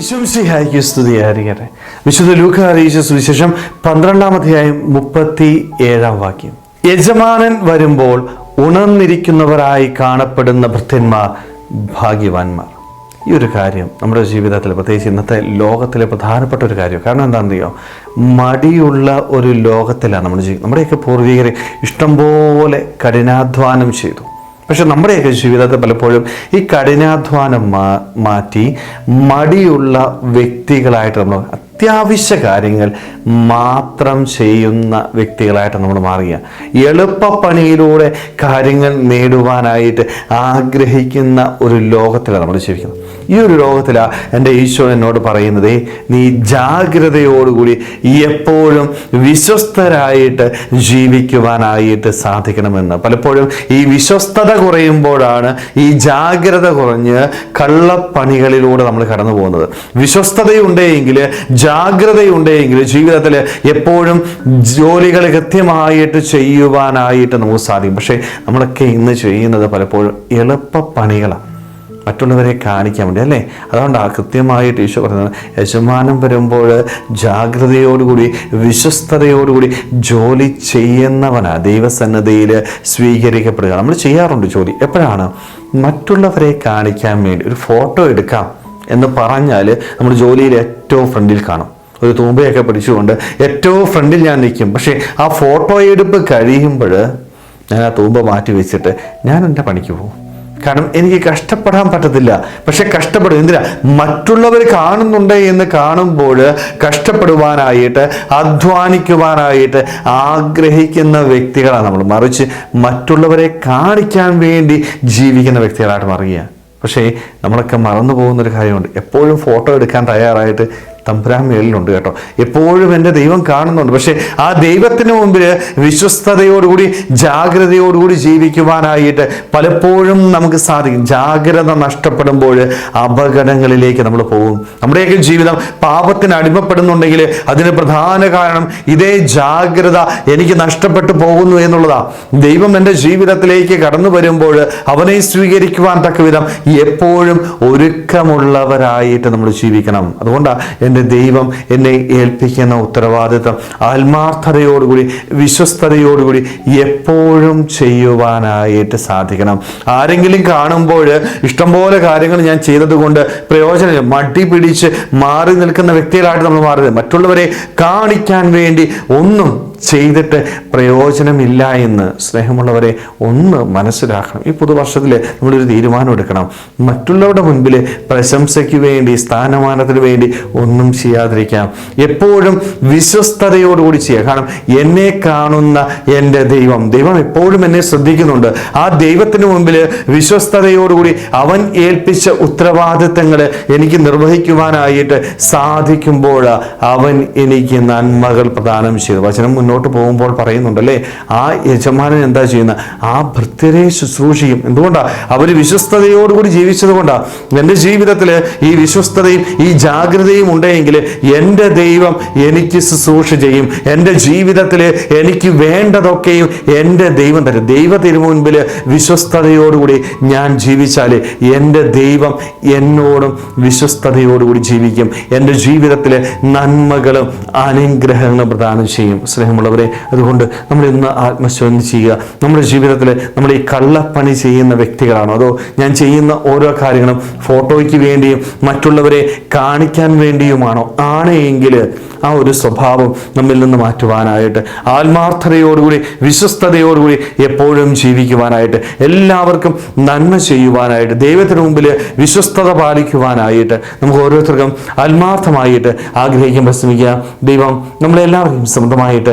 വിശംസിഹായിക്ക് സ്തുതിയായിരിക്കട്ടെ. വിശുദ്ധ ലൂക്ക അറിയിച്ച സുവിശേഷം പന്ത്രണ്ടാം അധ്യായം മുപ്പത്തി ഏഴാം വാക്യം. യജമാനൻ വരുമ്പോൾ ഉണർന്നിരിക്കുന്നവരായി കാണപ്പെടുന്ന ഭൃത്യന്മാർ ഭാഗ്യവാന്മാർ. ഈ ഒരു കാര്യം നമ്മുടെ ജീവിതത്തിൽ പ്രത്യേകിച്ച് ഇന്നത്തെ ലോകത്തിലെ പ്രധാനപ്പെട്ട ഒരു കാര്യം. കാരണം എന്താണെന്ന് അറിയോ മടിയുള്ള ഒരു ലോകത്തിലാണ് നമ്മുടെ ജീവിതം നമ്മുടെയൊക്കെ പൂർവികർ ഇഷ്ടംപോലെ കഠിനാധ്വാനം ചെയ്തു. പക്ഷെ നമ്മുടെയൊക്കെ ജീവിതത്തിൽ പലപ്പോഴും ഈ കഠിനാധ്വാനം മാറ്റി മടിയുള്ള വ്യക്തികളായിട്ട് നമ്മൾ അത്യാവശ്യ കാര്യങ്ങൾ മാത്രം ചെയ്യുന്ന വ്യക്തികളായിട്ട് നമ്മൾ മാറുക. എളുപ്പപ്പണിയിലൂടെ കാര്യങ്ങൾ നേടുവാനായിട്ട് ആഗ്രഹിക്കുന്ന ഒരു ലോകത്തിലാണ് നമ്മൾ ജീവിക്കുന്നത്. ഈ ഒരു ലോകത്തിലാണ് എന്റെ ഈശോ എന്നോട് പറയുന്നത് നീ ജാഗ്രതയോടുകൂടി എപ്പോഴും വിശ്വസ്തരായിട്ട് ജീവിക്കുവാനായിട്ട് സാധിക്കണമെന്ന്. പലപ്പോഴും ഈ വിശ്വസ്തത കുറയുമ്പോഴാണ് ഈ ജാഗ്രത കുറഞ്ഞ് കള്ളപ്പണികളിലൂടെ നമ്മൾ കടന്നു പോകുന്നത് വിശ്വസ്തതയുണ്ടെങ്കിൽ ജാഗ്രതയുണ്ടെങ്കിൽ ജീവിതത്തിൽ എപ്പോഴും ജോലികൾ കൃത്യമായിട്ട് ചെയ്യുവാനായിട്ട് നമുക്ക് സാധിക്കും. പക്ഷേ നമ്മളൊക്കെ ഇന്ന് ചെയ്യുന്നത് പലപ്പോഴും എളുപ്പപ്പണികളാണ്. മറ്റുള്ളവരെ കാണിക്കാൻ വേണ്ടി അല്ലേ? അതുകൊണ്ടാണ് കൃത്യമായിട്ട് ഈശോ പറയുന്നത് യജമാനം വരുമ്പോൾ ജാഗ്രതയോടുകൂടി വിശ്വസ്തതയോടുകൂടി ജോലി ചെയ്യുന്നവനാ. ദൈവസന്നദ്ധയിൽ സ്വീകരിക്കപ്പെടുക. നമ്മൾ ചെയ്യാറുണ്ട് ജോലി. എപ്പോഴാണ്? മറ്റുള്ളവരെ കാണിക്കാൻ വേണ്ടി. ഒരു ഫോട്ടോ എടുക്കാം. എന്ന് പറഞ്ഞാൽ നമ്മൾ ജോലിയിൽ ഏറ്റവും ഫ്രണ്ടിൽ കാണും. ഒരു തൂമ്പയൊക്കെ പിടിച്ചുകൊണ്ട് ഏറ്റവും ഫ്രണ്ടിൽ ഞാൻ നിൽക്കും. പക്ഷേ ആ ഫോട്ടോ എടുപ്പ് കഴിയുമ്പോൾ ഞാൻ ആ തൂമ്പ മാറ്റി വെച്ചിട്ട് ഞാൻ എന്റെ പണിക്ക് പോകും. കാരണം എനിക്ക് കഷ്ടപ്പെടാൻ പറ്റത്തില്ല. പക്ഷെ കഷ്ടപ്പെടും. എന്തിനാ? മറ്റുള്ളവർ കാണുന്നുണ്ട് എന്ന് കാണുമ്പോൾ കഷ്ടപ്പെടുവാനായിട്ട് അധ്വാനിക്കുവാനായിട്ട് ആഗ്രഹിക്കുന്ന വ്യക്തികളാണ് നമ്മൾ. മറിച്ച് മറ്റുള്ളവരെ കാണിക്കാൻ വേണ്ടി ജീവിക്കുന്ന വ്യക്തികളായിട്ട് മാറുക പക്ഷേ നമ്മളൊക്കെ മറന്നു പോകുന്നൊരു കാര്യമുണ്ട്. എപ്പോഴും ഫോട്ടോ എടുക്കാൻ തയ്യാറായിട്ട് തമ്പുരാൻ മേലിലുണ്ട് കേട്ടോ. എപ്പോഴും എന്റെ ദൈവം കാണുന്നുണ്ട്. പക്ഷേ ആ ദൈവത്തിന് മുമ്പിൽ വിശ്വസ്തയോടുകൂടി ജാഗ്രതയോടുകൂടി ജീവിക്കുവാനായിട്ട് പലപ്പോഴും നമുക്ക് സാധിക്കും. ജാഗ്രത നഷ്ടപ്പെടുമ്പോൾ അപകടങ്ങളിലേക്ക് നമ്മൾ പോകും. നമ്മുടെയൊക്കെ ജീവിതം പാപത്തിന് അടിമപ്പെടുന്നുണ്ടെങ്കിൽ അതിന് പ്രധാന കാരണം ഇതേ ജാഗ്രത എനിക്ക് നഷ്ടപ്പെട്ടു പോകുന്നു എന്നുള്ളതാ. ദൈവം എന്റെ ജീവിതത്തിലേക്ക് കടന്നു വരുമ്പോൾ അവനെ സ്വീകരിക്കുവാൻ തക്ക വിധം എപ്പോഴും ഒരുക്കമുള്ളവരായിട്ട് നമ്മൾ ജീവിക്കണം. അതുകൊണ്ടാണ് എന്റെ ദൈവം എന്നെ ഏൽപ്പിക്കുന്ന ഉത്തരവാദിത്വം ആത്മാർത്ഥതയോടുകൂടി വിശ്വസ്തതയോടുകൂടി എപ്പോഴും ചെയ്യുവാനായിട്ട് സാധിക്കണം. ആരെങ്കിലും കാണുമ്പോൾ ഇഷ്ടംപോലെ കാര്യങ്ങൾ ഞാൻ ചെയ്തതുകൊണ്ട് പ്രയോജനം മടി പിടിച്ച് മാറി നിൽക്കുന്ന വ്യക്തികളായിട്ട് നമ്മൾ മാറരുത്. മറ്റുള്ളവരെ കാണിക്കാൻ വേണ്ടി ഒന്നും ചെയ്തിട്ട് പ്രയോജനമില്ല എന്ന് സ്നേഹമുള്ളവരെ ഒന്ന് മനസ്സിലാക്കണം. ഈ പുതുവർഷത്തിൽ നമ്മളൊരു തീരുമാനം എടുക്കണം. മറ്റുള്ളവരുടെ മുൻപിൽ പ്രശംസയ്ക്ക് വേണ്ടി സ്ഥാനമാനത്തിന് വേണ്ടി ഒന്നും ചെയ്യാതിരിക്കാം. എപ്പോഴും വിശ്വസ്തതയോടുകൂടി ചെയ്യുക. കാരണം എന്നെ കാണുന്ന എന്റെ ദൈവം ദൈവം എപ്പോഴും എന്നെ ശ്രദ്ധിക്കുന്നുണ്ട്. ആ ദൈവത്തിന് മുമ്പിൽ വിശ്വസ്തതയോടുകൂടി അവൻ ഏൽപ്പിച്ച ഉത്തരവാദിത്തങ്ങൾ എനിക്ക് നിർവഹിക്കുവാനായിട്ട് സാധിക്കുമ്പോൾ അവൻ എനിക്ക് നന്മകൾ പ്രദാനം ചെയ്തു വചനം പോകുമ്പോൾ പറയുന്നുണ്ട് അല്ലേ ആ യജമാനൻ എന്താ ചെയ്യുന്ന? ആ ഭൃത്യരെ ശുശ്രൂഷിക്കും. എന്തുകൊണ്ടാണ് അവർ വിശ്വസ്തയോടുകൂടി ജീവിച്ചത് കൊണ്ടാണ് എന്റെ ജീവിതത്തിൽ ഈ വിശ്വസ്തതയും ഈ ജാഗ്രതയും ഉണ്ടെങ്കിൽ എന്റെ ദൈവം എനിക്ക് ശുശ്രൂഷ ചെയ്യും. എന്റെ ജീവിതത്തിൽ എനിക്ക് വേണ്ടതൊക്കെയും എന്റെ ദൈവം തരും. ദൈവ തിരുമുൻപിൽ വിശ്വസ്തയോടുകൂടി ഞാൻ ജീവിച്ചാൽ എന്റെ ദൈവം എന്നോടും വിശ്വസ്തയോടുകൂടി ജീവിക്കും. എന്റെ ജീവിതത്തിലെ നന്മകളും അനുഗ്രഹങ്ങളും പ്രദാനം ചെയ്യും. സ്നേഹമുള്ളവരെ അതുകൊണ്ട് നമ്മൾ ഇന്ന് ആത്മശോധന ചെയ്യുക. നമ്മുടെ ജീവിതത്തിൽ നമ്മൾ ഈ കള്ളപ്പണി ചെയ്യുന്ന വ്യക്തികളാണോ? അതോ ഞാൻ ചെയ്യുന്ന ഓരോ കാര്യങ്ങളും ഫോട്ടോയ്ക്ക് വേണ്ടിയും മറ്റുള്ളവരെ കാണിക്കാൻ വേണ്ടിയുമാണോ? ആണെങ്കിൽ ആ ഒരു സ്വഭാവം നമ്മിൽ നിന്ന് മാറ്റുവാനായിട്ട് ആത്മാർത്ഥതയോടുകൂടി വിശ്വസ്തയോടുകൂടി എപ്പോഴും ജീവിക്കുവാനായിട്ട് എല്ലാവർക്കും നന്മ ചെയ്യുവാനായിട്ട് ദൈവത്തിന് മുമ്പിൽ വിശ്വസ്തത പാലിക്കുവാനായിട്ട് നമുക്ക് ഓരോരുത്തർക്കും ആത്മാർത്ഥമായിട്ട് ആഗ്രഹിക്കാൻ ശ്രമിക്കുക. ദൈവം നമ്മളെല്ലാവർക്കും സ്വന്തമായിട്ട്